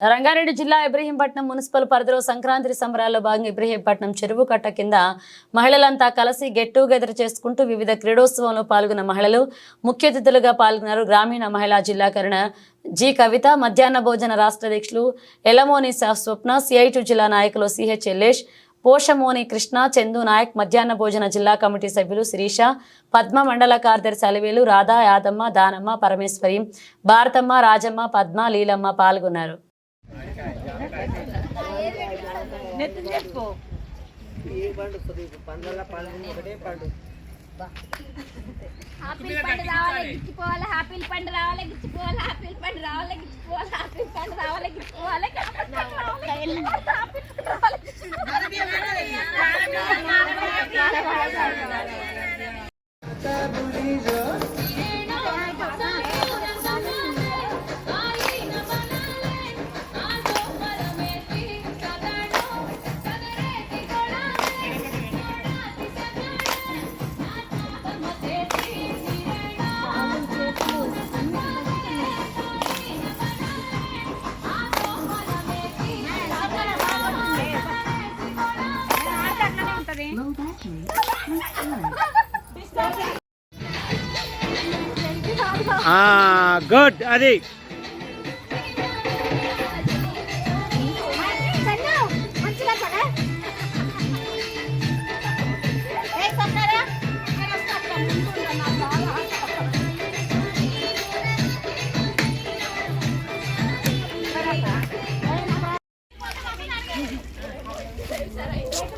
రంగారెడ్డి జిల్లా ఇబ్రహీంపట్నం మున్సిపల్ పరిధిలో సంక్రాంతి సంబరాల్లో భాగంగా ఇబ్రహీంపట్నం చెరువు కట్ట కింద మహిళలంతా కలిసి గెట్ టుగెదర్ చేసుకుంటూ వివిధ క్రీడోత్సవంలో పాల్గొన్న మహిళలు ముఖ్య అతిథులుగా పాల్గొన్నారు. గ్రామీణ మహిళా జిల్లా కరణ జి కవిత మధ్యాహ్న భోజన రాష్ట్ర అధ్యక్షులు ఎలమోని స్వప్న సిఐటి జిల్లా నాయకులు సిహెచ్ ఎల్లేష్ పోషమోని కృష్ణ చందు నాయక్ మధ్యాహ్న భోజన జిల్లా కమిటీ సభ్యులు శిరీష పద్మ మండల కార్యదర్శి అలివేలు రాధా యాదమ్మ దానమ్మ పరమేశ్వరి భారతమ్మ రాజమ్మ పద్మ లీలమ్మ పాల్గొన్నారు. ఆపిల్ పండు రావాలి గిచ్చిపోవాలి ఆపిల్ పండు రావాలి గిచ్చిపోవాలి ఆపిల్ పండు రావాలి గిచ్చిపోవాలి ఆపిల్ పండు రావాలి గిచ్చిపోవాలి ఆపిల్ పండు రావాలి, ఆపిల్ పండు రావాలి, గుడ్ అది.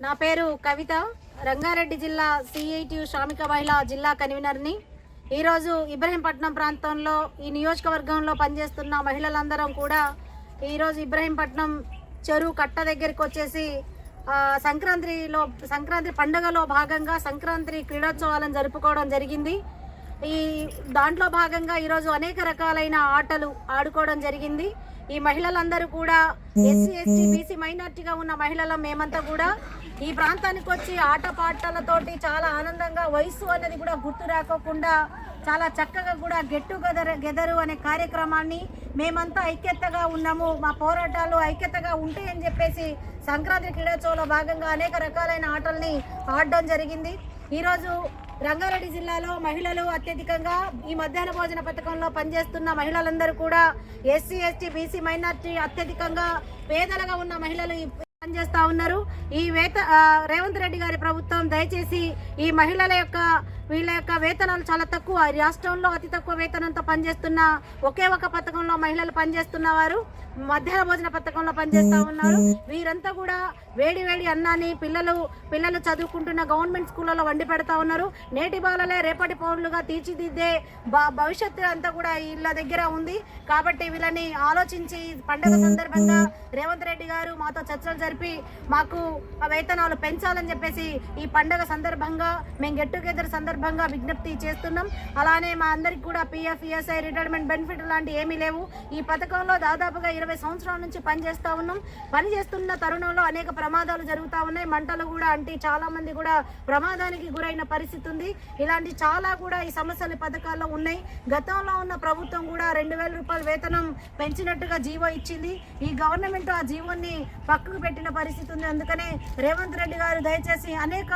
నా పేరు కవిత. రంగారెడ్డి జిల్లా సిఐటియు శ్రామిక మహిళా జిల్లా కన్వీనర్ని. ఈరోజు ఇబ్రహీంపట్నం ప్రాంతంలో ఈ నియోజకవర్గంలో పనిచేస్తున్న మహిళలందరం కూడా ఈరోజు ఇబ్రహీంపట్నం చెరువు కట్ట దగ్గరికి వచ్చేసి సంక్రాంతిలో సంక్రాంతి పండుగలో భాగంగా సంక్రాంతి క్రీడోత్సవాలను జరుపుకోవడం జరిగింది. ఈ దాంట్లో భాగంగా ఈరోజు అనేక రకాలైన ఆటలు ఆడుకోవడం జరిగింది. ఈ మహిళలందరూ కూడా ఎస్సీ ఎస్టీ బీసీ మైనార్టీగా ఉన్న మహిళల మేమంతా కూడా ఈ ప్రాంతానికి వచ్చి ఆట పాటలతోటి చాలా ఆనందంగా వయసు అనేది కూడా గుర్తు రాకోకుండా చాలా చక్కగా కూడా గెట్ టుగెదర్ గెదరు అనే కార్యక్రమాన్ని మేమంతా ఐక్యతగా ఉన్నాము. మా పోరాటాలు ఐక్యతగా ఉంటాయని చెప్పేసి సంక్రాంతి క్రీడోత్సవంలో భాగంగా అనేక రకాలైన ఆటల్ని ఆడడం జరిగింది. ఈరోజు రంగారెడ్డి జిల్లాలో మహిళలు అత్యధికంగా ఈ మధ్యాహ్న భోజన పథకంలో పనిచేస్తున్న మహిళలందరూ కూడా ఎస్సీ ఎస్టీ బీసీ మైనార్టీ అత్యధికంగా పేదలుగా ఉన్న మహిళలు పనిచేస్తూ ఉన్నారు. ఈ వేత రేవంత్ రెడ్డి గారి ప్రభుత్వం దయచేసి ఈ మహిళల యొక్క వీళ్ళ యొక్క వేతనాలు చాలా తక్కువ. రాష్ట్రంలో అతి తక్కువ వేతనంతో పనిచేస్తున్న ఒకే ఒక పథకంలో మహిళలు పనిచేస్తున్న వారు మధ్యాహ్న భోజన పథకంలో పనిచేస్తా ఉన్నారు. వీరంతా కూడా వేడి వేడి అన్నాన్ని పిల్లలు పిల్లలు చదువుకుంటున్న గవర్నమెంట్ స్కూళ్ళలో వండి పెడతా ఉన్నారు. నేటి బాలలే రేపటి పౌరులుగా తీర్చిదిద్దే భవిష్యత్తు అంతా కూడా వీళ్ళ దగ్గర ఉంది. కాబట్టి వీళ్ళని ఆలోచించి పండుగ సందర్భంగా రేవంత్ రెడ్డి గారు మాతో చర్చలు జరిపి మాకు ఆ వేతనాలు పెంచాలని చెప్పేసి ఈ పండుగ సందర్భంగా మేము గెట్ టుగెదర్ సందర్భంగా విజ్ఞప్తి చేస్తున్నాం. అలానే మా అందరికి కూడా పిఎఫ్ ఈఎస్ఐ రిటైర్మెంట్ బెనిఫిట్ లాంటి ఏమీ లేవు. ఈ పథకంలో దాదాపుగా ఇరవై సంవత్సరాల నుంచి పనిచేస్తూ ఉన్నాం. పనిచేస్తున్న తరుణంలో అనేక ప్రమాదాలు జరుగుతూ ఉన్నాయి. మంటలు కూడా అంటే చాలామంది కూడా ప్రమాదానికి గురైన పరిస్థితి ఉంది. ఇలాంటి చాలా కూడా ఈ సమస్యలు పథకాల్లో ఉన్నాయి. గతంలో ఉన్న ప్రభుత్వం కూడా రెండు వేల రూపాయల వేతనం పెంచినట్టుగా జీవో ఇచ్చింది. ఈ గవర్నమెంట్ ఆ జీవోని పక్కకు పెట్టిన పరిస్థితి ఉంది. అందుకనే రేవంత్ రెడ్డి గారు దయచేసి అనేక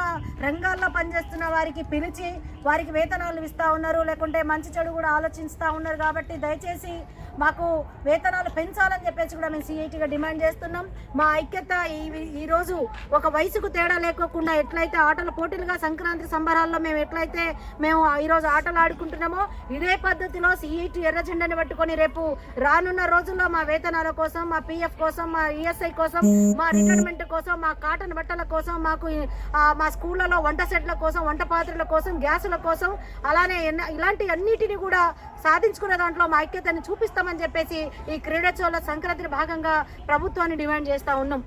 రంగాల్లో పనిచేస్తున్న వారికి పిలిచి వారికి వేతనాలు ఇస్తూ ఉన్నారు లేకుంటే మంచి చెడు కూడా ఆలోచిస్తూ ఉన్నారు కాబట్టి దయచేసి మాకు వేతనాలు పెంచాలని చెప్పేసి కూడా మేము సిఐటిగా డిమాండ్ చేస్తున్నాం. మా ఐక్యత ఈ ఈరోజు ఒక వయసుకు తేడా లేకోకుండా ఎట్లయితే ఆటల పోటీలుగా సంక్రాంతి సంబరాల్లో మేము ఎట్లయితే మేము ఈరోజు ఆటలు ఆడుకుంటున్నామో ఇదే పద్ధతిలో సిఐటి ఎర్ర జెండాని పట్టుకొని రేపు రానున్న రోజుల్లో మా వేతనాల కోసం మా పిఎఫ్ కోసం మా ఈఎస్ఐ కోసం మా రిటైర్మెంట్ కోసం మా కాటన్ బట్టల కోసం మాకు మా స్కూళ్ళలో వంట సెట్ల కోసం వంట పాత్రల కోసం గ్యాసుల కోసం అలానే ఇలాంటి అన్నిటిని కూడా సాధించుకునే దాంట్లో మా ఐక్యతను చూపిస్తామని చెప్పేసి ఈ క్రీడోత్సవాల సంక్రాంతి భాగంగా ప్రభుత్వాన్ని డిమాండ్ చేస్తా ఉన్నాం.